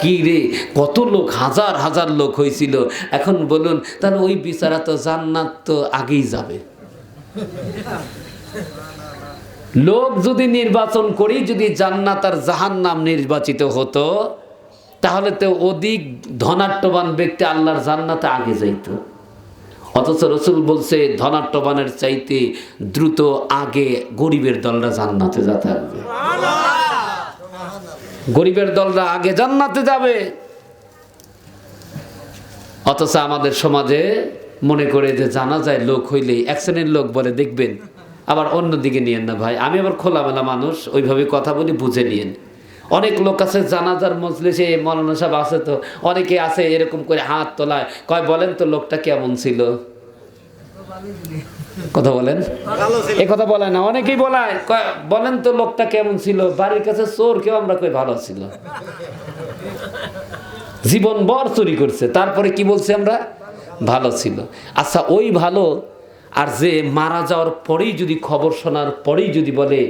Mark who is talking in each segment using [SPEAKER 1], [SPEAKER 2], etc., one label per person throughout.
[SPEAKER 1] কি রে? কত লোক, হাজার হাজার লোক হয়েছিল এখন বলুন, তাহলে ওই বিচারা তো জান্নাত তো আগেই যাবে। লোক যদি নির্বাচন করি, যদি জান্নাত আর জাহান্নাম নির্বাচিত হতো, তাহলে তো অধিক ধনাট্যবান ব্যক্তি আল্লাহর জান্নাতে আগে যাইত। অথচ রসুল বলছে ধনাট্যবানের চাইতে দ্রুত আগে গরিবের দলরা জান্নাতে যা থাকবে গরিবের দলরা আগে জান্নাতে যাবে। অথচ আমাদের সমাজে মনে করে যে জানা যায় লোক হইলেই এক শ্রেণির লোক বলে দেখবেন। আবার অন্যদিকে নিয়েন না ভাই। আমি আবার খোলামেলা মানুষ, ওইভাবে কথা বলি, বুঝে নিয়েন। অনেক লোক আছে জানাজার মজলিসে, মৌলানা সাহেব আছে তো, অনেকে আছে এরকম করে হাত তোলায়। কয়, বলেন তো লোকটা কেমন ছিল? কথা বলেন? এ কথা বলে না অনেকেই বলায় বলেন তো লোকটা কেমন ছিল? বাড়ির কাছে চোর কেউ আমরা কই ভালো ছিল? জীবন বর চুরি করছে তারপরে কি বলছি আমরা? ভালো ছিল। আচ্ছা ওই ভালো আর যে মারা যাওয়ার পরেই যদি খবর শোনার পরেই যদি বলে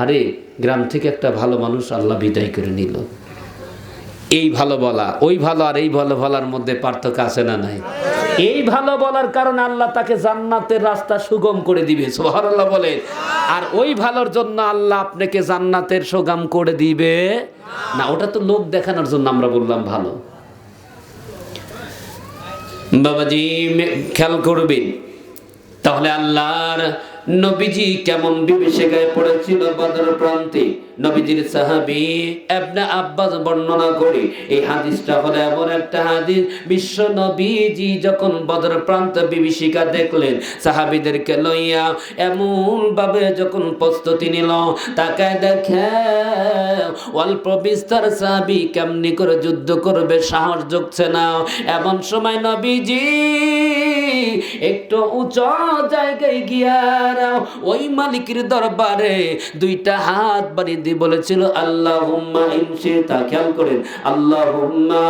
[SPEAKER 1] আরে গ্রাম থেকে একটা ভালো মানুষ আল্লাহ বিদায় করে নিল। এই ভালো বলা ওই ভালো আর এই ভালো বলার মধ্যে পার্থক্য আছে না নাই? এই ভালো বলার কারণে আল্লাহ তাকে জান্নাতের রাস্তা সুগম করে দিবে সোহারাল্লাহ বলে আর ওই ভালোর জন্য আল্লাহ আপনাকে জান্নাতের সুগম করে দিবে। না, ওটা তো লোক দেখানোর জন্য আমরা বললাম ভালো। বাবাজি খেয়াল করবেন। তাহলে আল্লাহর নবীজি কেমন বিভীষিকায় পড়েছিল বদর প্রান্তে? নবীজির সাহাবি এবনে আব্বাস বর্ণনা করে, এই হাদিসটা হলো এমন একটা হাদিস, বিশ্ব নবীজি যখন বদর প্রান্ত বিভীষিকা দেখলেন, সাহাবিদেরকে লইয়া এমন ভাবে যখন প্রস্তুতি নিল তাকে দেখে, অল্প বিস্তার সাহাবি কেমনি করে যুদ্ধ করবে, সাহস যোগছে না। এমন সময় নবীজি একটু উঁচু জায়গায় গিয়া ওই মালিকের দরবারে দুইটা হাত বাড়িয়ে দিয়ে বলেছিল আল্লাহ হুম্মা ইনশিতা খেয়াল করেন আল্লাহ হুম্মা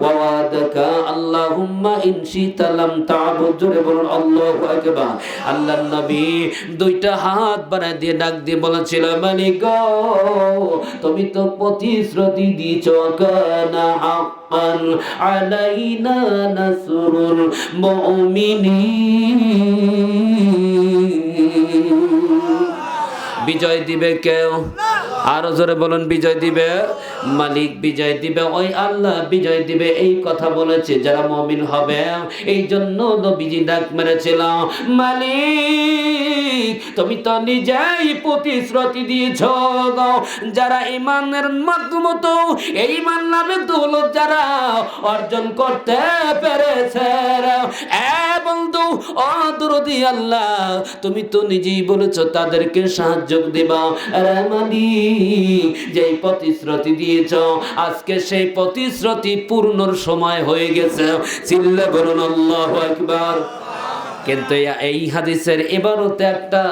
[SPEAKER 1] ওয়াদাকা। আল্লাহ হুম্মা ইনশিতা লাম তা'বুদ। জোরে বলুন, আল্লাহু আকবার। নবী দুইটা হাত বাড়ায় দিয়ে ডাক দিয়ে বলেছিল তুমি তো প্রতিশ্রুতি দিছ কানা হাক্কান আলাইনা মুমিনিন। বিজয় দিবে কেউ? আরও জোরে বলুন, বিজয় দিবে? মালিক বিজয় দিবে, ওই আল্লাহ বিজয় দিবে, এই কথা বলেছে, যারা মমিন হবে এই জন্য নবীজি ডাক মেরেছিল। মালিক তুমি তো নিজেই প্রতিশ্রুতি দিয়েছ গো। যারা ইমানের মাধ্যমত এই ইমান নামে দৌলত যারা অর্জন করতে পেরেছে এ বন্ধু অদরদি আল্লাহ, তুমি তো নিজেই বলেছ তাদেরকে সাহায্য দিবা। মালিক যেই প্রতিশ্রুতি দিয়েছ, আজকে সেই প্রতিশ্রুতি পূর্ণর সময় হয়ে গেছে। চিল্লা বলুন, আল্লাহ একবার কিন্তু এই হাদিসের এবারতে একটা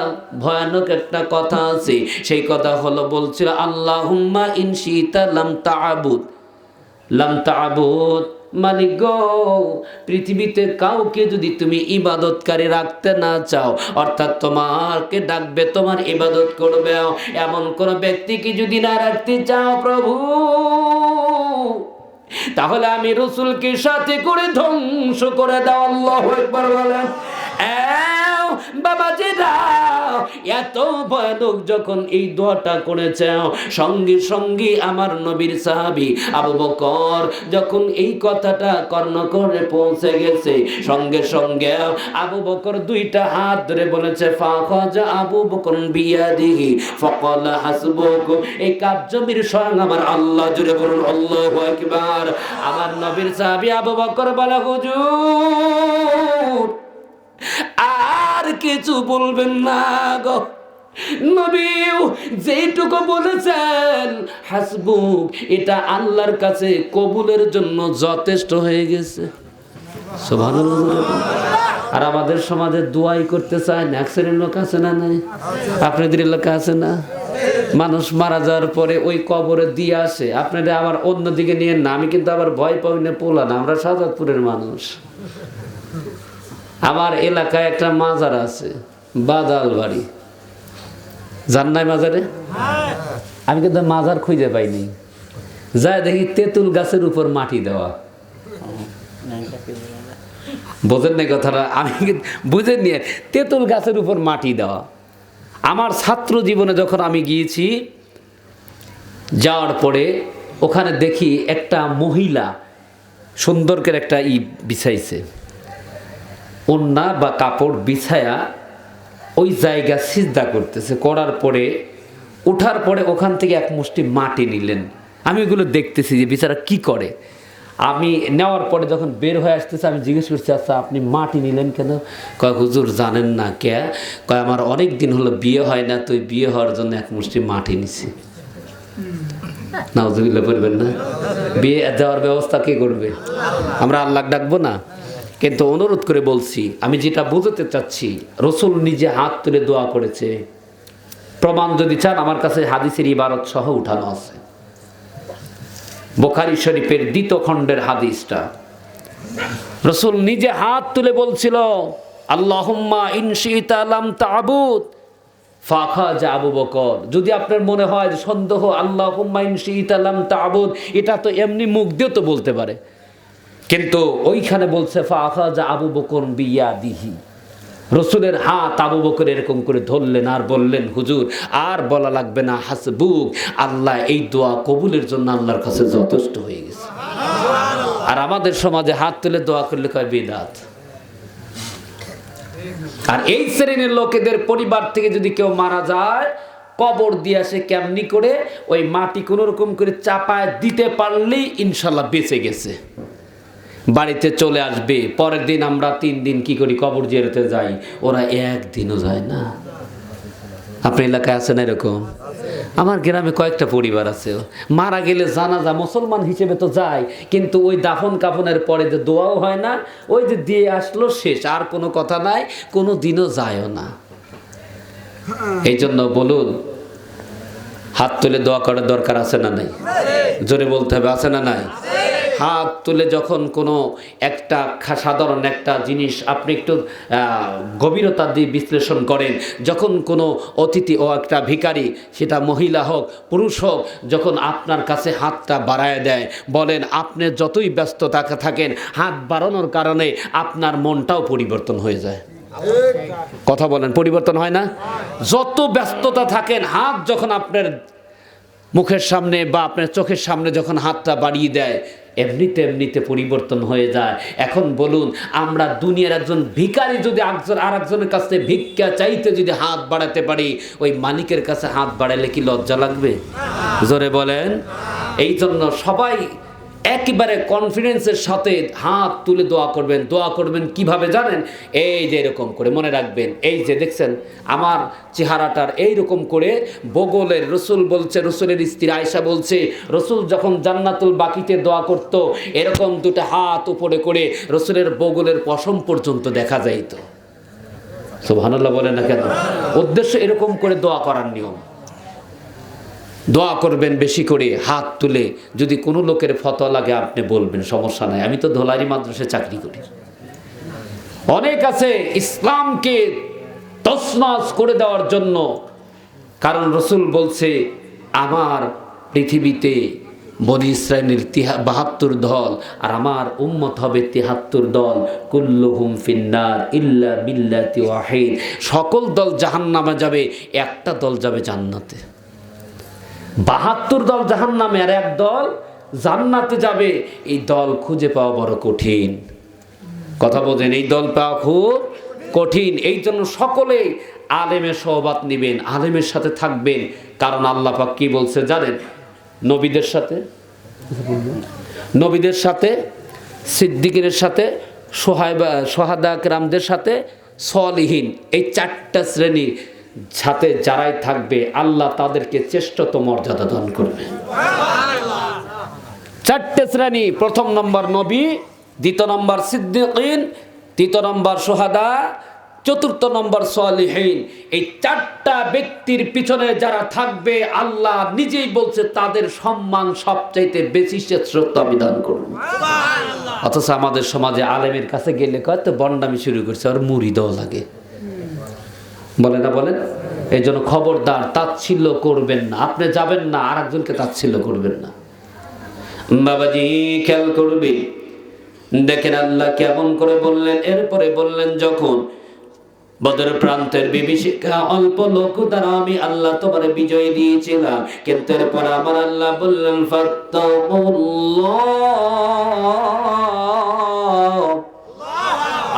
[SPEAKER 1] ভয়ানক একটা কথা আছে। সেই কথা হলো বলছিল আল্লাহ হুম্মা ইনশিতা লাম তাআবুদ। লাম তাআবুদ মালিক গো, পৃথিবীতে কাউকে যদি তুমি ইবাদতকারী রাখতে না চাও, অর্থাৎ তোমাকে ডাকবে, তোমার ইবাদত করবে, এমন কোন ব্যক্তিকে যদি না রাখতে চাও প্রভু, তাহলে আমি রসুলকে সাথে করে ধ্বংস করে দাও, আল্লাহ একবার বলেন। বাবাজিরা এত ভয়ানক যখন এই দোয়াটা করেছে, সঙ্গে সঙ্গে আমার নবীর সাহাবি আবু বকর যখন এই কথাটা কর্ণ করে পৌঁছে গেছে, সঙ্গে সঙ্গে আবু বকর দুইটা হাত ধরে বলেছে ফাখজা আবু বকর বিয়াদিহি, ফকল হাসবুক। এই কাবজমির স্বয়ং আমার আল্লাহ জুড়ে বলুন, আল্লাহু আকবার। আমার নবীর সাহাবী আবু বকর বলে, হুজুর আর কিছু বলবেন না গো। নবীও যেটুকু বলেছেন, হাসবুক, এটা আল্লাহর কাছে কবুলের জন্য যথেষ্ট হয়ে গেছে। আর আমাদের সমাজে দোয়াই করতে চায় না এক লোক আছে না নাই? আপনাদের এলাকা আছে না? মানুষ মারা যাওয়ার পরে ওই কবরে দিয়ে আসে। আপনারা আবার অন্যদিকে নিয়ে না, আমি কিন্তু আবার ভয় পাই না পোলা না, আমরা সাজাদপুরের মানুষ। আমার এলাকায় একটা মাজার আছে বাদাল বাড়ি। জান নাই মাজারে? আমি কিন্তু মাজার খুঁজে পাইনি। যায় দেখি তেঁতুল গাছের উপর মাটি দেওয়া। বোঝেন না কথাটা? আমি বুঝেন নিয়ে তেঁতুল গাছের উপর মাটি দেওয়া। আমার ছাত্র জীবনে যখন আমি গিয়েছি, যাওয়ার পরে ওখানে দেখি একটা মহিলা সুন্দর করে একটা ই বিছাইছে। ওন্না বা কাপড় বিছায়া ওই জায়গা সিজদা করতেছে। করার পরে ওঠার পরে ওখান থেকে এক মুষ্টি মাটি নিলেন। আমি ওগুলো দেখতেছি যে বিচারা কি করে। আমি নেওয়ার পরে যখন বের হয়ে আসতেছে, আমি জিজ্ঞেস করছি আচ্ছা আপনি মাটি নিলেন কেন? কয়, হুজুর জানেন না কে? কয়, আমার অনেক দিন হলো বিয়ে হয় না, তো ওই বিয়ে হওয়ার জন্য এক মুষ্টি মাটি নিছি। নাউজুবিল্লাহ করবেন না। বিয়ে দেওয়ার ব্যবস্থা কে করবে? আমরা আল্লাহ ডাকবো না? কিন্তু অনুরোধ করে বলছি, আমি যেটা বুঝতে চাচ্ছি, রসুল নিজে হাত তুলে দোয়া করেছে। প্রমাণ যদি চান, আমার কাছে হাদিসের ইবারত সহ উঠানো আছে। বোখারি শরীফের দ্বিতীয় খণ্ডের হাদিসটা। রসুল নিজে হাত তুলে বলছিল, আল্লাহুম্মা ইনশিতা লাম তাবুদ ফাখা যা আবু বকর। যদি আপনার মনে হয় সন্দেহ আল্লাহ ইনশিতালাম তাবুদ এটা তো এমনি মুখ দিয়েও তো বলতে পারে। কিন্তু ওইখানে বলছে ফাখা আবু বকর বিয়া দিহি রসুলের হাত আবু বকর এরকম করে ধরলেন আর বললেন, হুজুর, আর বলা লাগবে না, হাসবুক, আল্লাহ এই দোয়া কবুলের জন্য আল্লাহর কাছে যথেষ্ট হয়ে গেছে। আর আমাদের সমাজে হাত তুলে দোয়া করলে কয় বেদাত? আর এই শ্রেণির লোকেদের পরিবার থেকে যদি কেউ মারা যায়, কবর দিয়ে আসে কেমনি করে ওই মাটি কোনো রকম করে চাপায় দিতে পারলেই ইনশাল্লাহ বেঁচে গেছে। বাড়িতে চলে আসবে। পরের দিন আমরা তিন দিন কি করি? কবর জিয়ারতে যাই। ওরা একদিনও যায় না। আপনার এলাকায় আছে না এরকম? আমার গ্রামে কয়েকটা পরিবার আছে। মারা গেলে জানাজা মুসলমান হিসেবে তো যায়, কিন্তু ওই দাফন কাফনের পরে যে দোয়াও হয় না, ওই যে দিয়ে আসলো শেষ, আর কোনো কথা নাই, কোনো দিনও যায়ও না। এই জন্য বলুন, হাত তুলে দোয়া করার দরকার আছে না নাই? জোরে বলতে হবে, আছে না নাই? হাত তুলে যখন কোনো একটা সাধারণ একটা জিনিস আপনি একটু গভীরতা দিয়ে বিশ্লেষণ করেন, যখন কোনো অতিথি ও একটা ভিখারি, সেটা মহিলা হোক, পুরুষ হোক, যখন আপনার কাছে হাতটা বাড়ায় দেয়, বলেন, আপনি যতই ব্যস্ত থাকা, থাকেন, হাত বাড়ানোর কারণে আপনার মনটাও পরিবর্তন হয়ে যায়। কথা বলেন, পরিবর্তন হয় না? যত ব্যস্ততা থাকেন, হাত যখন আপনার মুখের সামনে বা আপনার চোখের সামনে যখন হাতটা বাড়িয়ে দেয় এমনিতে এমনিতে পরিবর্তন হয়ে যায়। এখন বলুন, আমরা দুনিয়ার একজন ভিকারি যদি একজন আর একজনের কাছে ভিক্ষা চাইতে যদি হাত বাড়াতে পারি, ওই মালিকের কাছে হাত বাড়ালে কি লজ্জা লাগবে? জোরে বলেন। এই জন্য সবাই একেবারে কনফিডেন্সের সাথে হাত তুলে দোয়া করবেন। দোয়া করবেন কীভাবে জানেন? এই যে এরকম করে মনে রাখবেন। এই যে দেখছেন, আমার চেহারাটার এই রকম করে বগলের রসুল বলছে, রসুলের স্ত্রী আয়সা বলছে, রসুল যখন জান্নাতুল বাকিতে দোয়া করত, এরকম দুটো হাত উপরে করে রসুলের বগলের পশম পর্যন্ত দেখা যাইত। সুবহানাল্লাহ বলে না কেন? উদ্দেশ্য এরকম করে দোয়া করার নিয়ম। দোয়া করবেন বেশি করে, হাত তুলে। যদি কোনো লোকের ফতোয়া লাগে, আপনি বলবেন, সমস্যা নাই। আমি তো ধোলারি মাদ্রাসে চাকরি করি। অনেক আছে ইসলামকে তসনস করে দেওয়ার জন্য। কারণ রসুল বলছে, আমার পৃথিবীতে বনি ইসরায়েলের তিহা, বাহাত্তর দল, আর আমার উম্মত হবে তিহাত্তর দল। কুল্লুহুম ফিন্নার ইল্লা বিল্লাতি ওয়াহিদ। সকল দল জাহান্নামে যাবে, একটা দল যাবে জান্নাতে। বাহাত্তর দল জাহান নামে আর এক দল জান্নাতে যাবে। এই দল খুঁজে পাওয়া বড় কঠিন। কথা বোঝেন এই দল পাওয়া খুব কঠিন। এই জন্য সকলে আলেমের সহবাত নেবেন, আলেমের সাথে থাকবেন। কারণ আল্লাহ পাক কি বলছে জানেন? নবীদের সাথে নবীদের সাথে, সিদ্দিকের সাথে, সোহাইবা, সোহাদা রামদের সাথে সলিহীন এই চারটা শ্রেণি সাথে যারাই থাকবে, আল্লাহ তাদেরকে চেষ্টত মর্যাদা দান করবে। চারটে শ্রেণি, প্রথম নম্বর নবী, দ্বিতীয় নম্বর সিদ্দিকিন, তৃতীয় নম্বর সোহাদা, চতুর্থ নম্বর সলিহীন। এই চারটা ব্যক্তির পিছনে যারা থাকবে, আল্লাহ নিজেই বলছে, তাদের সম্মান সবচাইতে বেশি সে শ্রদ্ধা বিধান করবে। অথচ আমাদের সমাজে আলেমের কাছে গেলে কত বন্ডামি শুরু করছে আর মুড়ি দেওয়া লাগে। বলে না বলেন? এই জন্য খবরদার তাচ্ছিল্য করবেন না। আপনি যাবেন না আর একজনকে তাচ্ছিল্য করবেন না। বাবাজি, খেয়াল করবে? দেখেন আল্লাহ কেমন করে বললেন, এরপরে বললেন, যখন বদর প্রান্তের বিভীষিকা অল্প লোক দ্বারা আমি আল্লাহ তোমার বিজয় দিয়েছিলাম, কিন্তু এরপর আমার আল্লাহ বললেন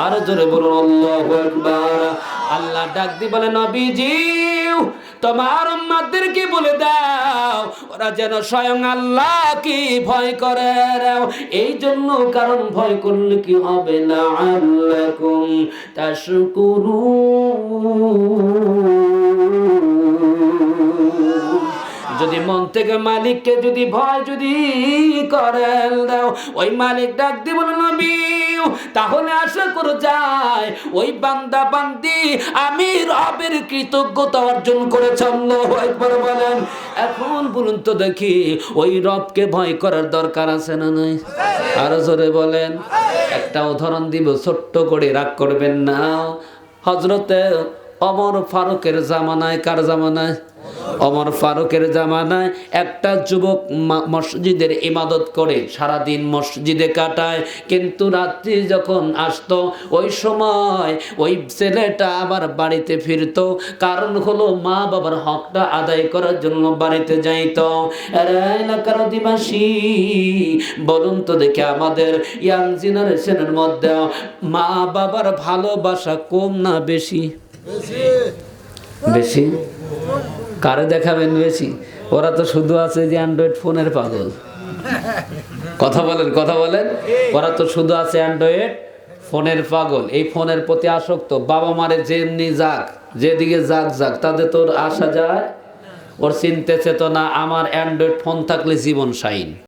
[SPEAKER 1] আর জোরে বলুন, আল্লাহু আল্লাহ ডাক দি বলে, নবীজি! তোমার উম্মাদেরকে বলে দাও, ওরা যেন স্বয়ং আল্লাহ কি ভয় করে এই জন্য কারণ ভয় করলে কি হবে? না আল্লাকুম তাশকুরুন। যদি মন থেকে মালিককে যদি ভয় যদি করেন দাও, ওই মালিক ডাক দিব নবী, তাহলে আশা করে যায় ওই বান্দা বান্দি আমি রবের কৃতজ্ঞতা অর্জন করেছে, আল্লাহু আকবার বলেন। এখন বলুন তো দেখি, ওই রবকে ভয় করার দরকার আছে না নাই? আরও জোরে বলেন। একটা উদাহরণ দিব, ছোট্ট করে রাগ করবেন না। হজরতে অমর ফারুকের জামানায়, কার জামানায়? অমর ফারুকের জামানায় একটা যুবক মসজিদের ইমাদত করে, সারাদিন মসজিদে কাটায়। কিন্তু রাত্রি যখন আসতো, ওই সময় ওই ছেলেটা আবার বাড়িতে ফিরতো। কারণ হলো মা বাবার হকটা আদায় করার জন্য বাড়িতে যাইত। এলাকার অধিবাসী, বলুন তো দেখে আমাদের ইয়াং জেনারেশনের মধ্যে মা বাবার ভালোবাসা কম না বেশি? বেশি। কারে দেখাবেন বেশি? ওরা তো শুধু আছে যে অ্যান্ড্রয়েড ফোনের পাগল। কথা বলেন কথা বলেন। ওরা তো শুধু আছে অ্যান্ড্রয়েড ফোনের পাগল। এই ফোনের প্রতি আসক্ত। বাবা মারে যেমনি যাক, যেদিকে যাক যাক তাদের তোর আসা যায়? ওর চিনতেছে তো না আমার অ্যান্ড্রয়েড ফোন থাকলে জীবন সাইন